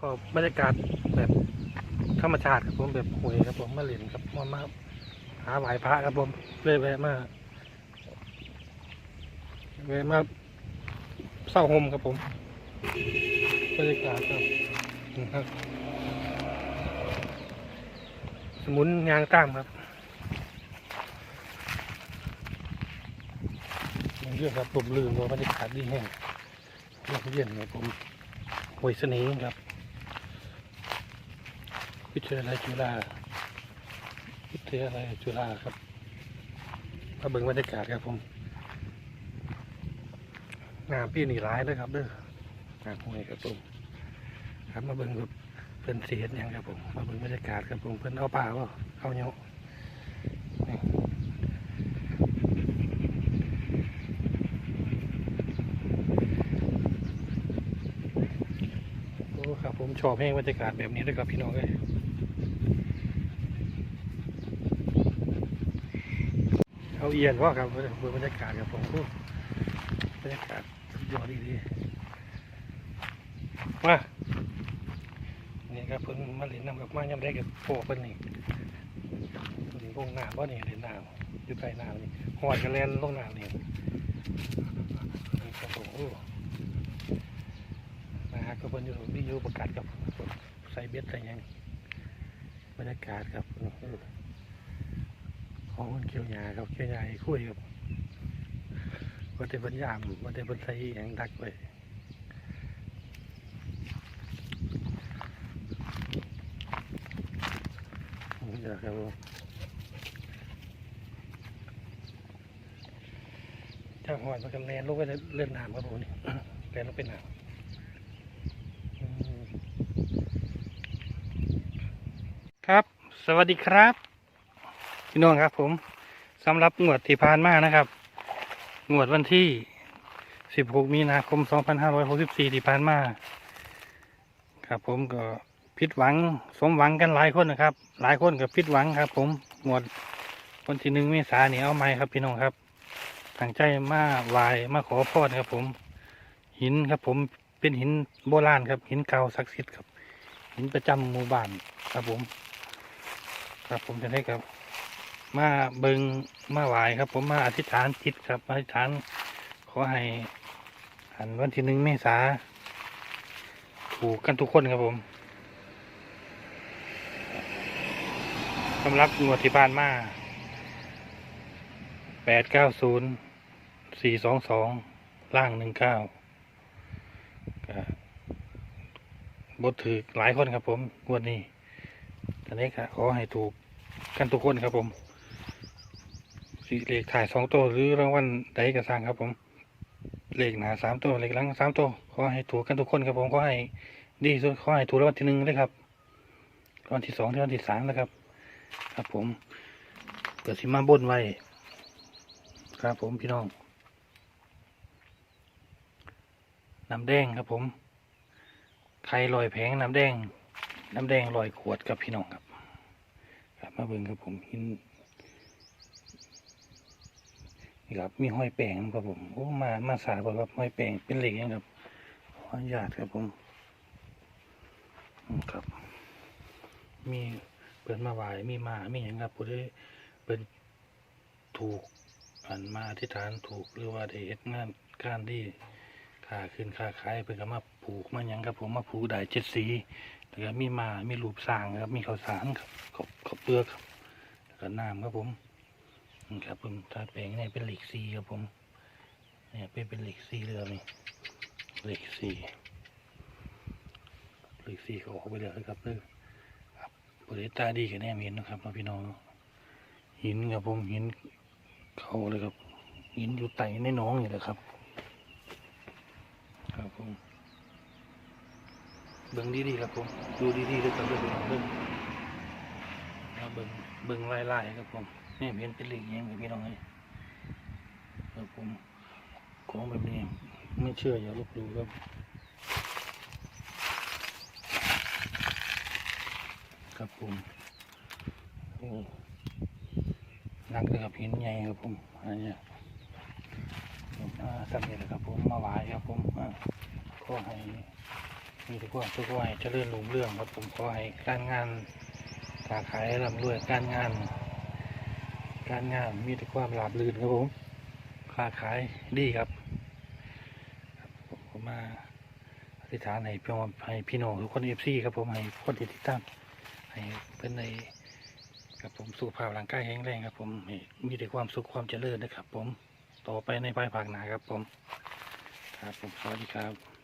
ก็บรรยากาศแบบธรรมชาติครับผมแบบหวยครับผมมาเล่นครับมามาหาไหว้พระครับผมเลยแวะมาแวะมาเศร้าโฮมครับผมบรรยากาศครับครับ สมุนยางตามครับอย่างเรื่องครับผมลืมว่าบรรยากาศดีแห้งลมเย็นครับผมหวยเสน่ห์ครับ วิทยาลัยจุฬาวิทยาลัยจุฬาครับมาเบิ่งบรรยากาศครับผมงามพี่นี่ร้ายเลยครับเด้องามหวยครับผมครับมาเบิ่งแบบเป็นเสียดหยังครับผมมาเบิ่งบรรยากาศครับผมเพิ่นเอาป่าว่าเอาเนาะนี่โอ้ครับผมชอบเพลงบรรยากาศแบบนี้ด้วยครับพี่น้องเลย เอาเอียนว่าครับเบรรยากาศครับผมโอ้บรรยากาศสุดยอดดีดีมานี่ครับเพิ่นมาเล่นน้ำกับมายำได้กับโปเพิ่นนี่นี่ลงน้ำว่านี่เล่นน้ำอยู่ใต้น้ำนี่หอดกันแลนลงน้ำนี่นี่ครับผมโอ้นะฮะก็เพิ่นอยู่ที่อยู่ประกาศกับใส่เบ็ดใส่ยัง บรรยากาศครับโอ้โหของคนเกี่ยวหญ้าครับเกี่ยวหญ้าให้คุยครับว่าแต่เพิ่นยามว่าแต่เพิ่นใส่อย่างดักไว้นี่จ้ะครับจ้าหอยมันกันแลนลงไปเล่นน้ำครับผมนี่แลนลงไปน้ำอืมครับ สวัสดีครับพี่น้องครับ ผมสำหรับงวดที่ผ่านมานะครับ งวดวันที่ 16 มีนาคม 2564 ที่ผ่านมา ครับ ผมก็ผิดหวังสมหวังกันหลายคนนะครับ หลายคนก็ผิดหวังครับ ผมงวดวันที่หนึ่งเมษายนนี่เอาไหมครับ พี่น้องครับตั้งใจมาไหวมาขอพรครับ ผม หินครับ ผมเป็นหินโบราณครับ หินเก่าศักดิ์สิทธิ์ครับ หินประจำหมู่บ้านครับผม ครับผมจะได้ครับ มาเบิงมาไหวครับ ผมมาอธิษฐานจิตครับอธิษฐานขอให้หันวันที่หนึ่งเมษาถูกกันทุกคนครับผมสำหรับงวดที่ผ่านมาแปดเก้าศูนย์สี่สองสองล่างหนึ่งเก้าบทถือหลายคนครับผมงวดนี้ตอนนี้ก็ขอให้ถูก กันทุกคนครับผมสิเลขถ่ายสองตัวหรือรางวัลใดก็สร้างครับผม เลขหนาสามตัวเลขหลังสามตัวขอให้ถูกกันทุกคนครับผมขอให้ดีสุดขอให้ถูกรางวัลที่หนึ่งเลยครับรางวัลที่สองรางวัลที่สามนะครับ ครับผมเกิดสิมาบนไว้ ครับผมพี่น้องน้ำแดงครับผม ไข่ลอยแผงน้ำแดง น้ำแดงลอยขวดครับพี่น้องครับ มาเบิ่งครับผมหินนี่ครับมีห้อยแปลงครับผมโอ้มามาสาบครับห้อยแปลงเป็นเหล็กยังครับขออนุญาตครับผมครับ มีเปิดมาไหวมีมามีอย่างครับผู้ได้เป็นถูกอันมาอธิษฐานถูกหรือว่าได้เฮ็ดงานการดี ค่าขึ้นค่าขายเพิ่นก็มาผูกมาหยังครับ ผมมาผูกได้เจ็ดสีแล้วก็มีมามีรูปสร้างครับ มีข้าวสารครับข้าวข้าวเปลือกครับแล้วก็น้ำครับผมนี่ครับผมถ้าแปลงนี่เป็นเหล็กซีครับผมเนี่ยเป็นเป็นเหล็กซีเลยครับนี่เหล็กซีเหล็กซีเขาออกไปเลยครับเด้อครับบริตาดีกันแน่เห็นนะครับเราพี่น้องหินครับผมหินเขาเลยครับหินอยู่ไต่ในน้องนี่แหละครับ ผมเบิ่งดีๆครับผมดูดีๆด้วยครับเบิ่งเบิ่งเอาเบิ่งเบิ่งไล่ๆครับผมนี่เห็นเป็นเหล็กยังไงพี่น้องไงครับผมของแบบนี้ไม่เชื่ออย่าลบหลู่ครับครับผมโอ้หนักเลยครับหินใหญ่ครับผมอันเนี้ยผมมาสักนิดแหละครับผมมาไหวครับผมอ่า ขอให้มีแต่ความสุขขอให้เจริญรุ่งเรื่องครับผมขอให้การงานกาขายร่ำรวยการงาน การงานมีแต่ความราบรื่นครับผมค้าขายดีครับผมมาอธิษฐานให้พี่น้องให้พี่น้องทุกคนเอฟซีครับผมให้คนที่ติดตามให้เป็นในกับผมสุขภาพร่างกายแข็งแรงครับ ผมมีแต่ความสุขความเจริญนะครับ ผมต่อไปในภายภาคหน้าครับ ผม ครับผมสวัสดีครับ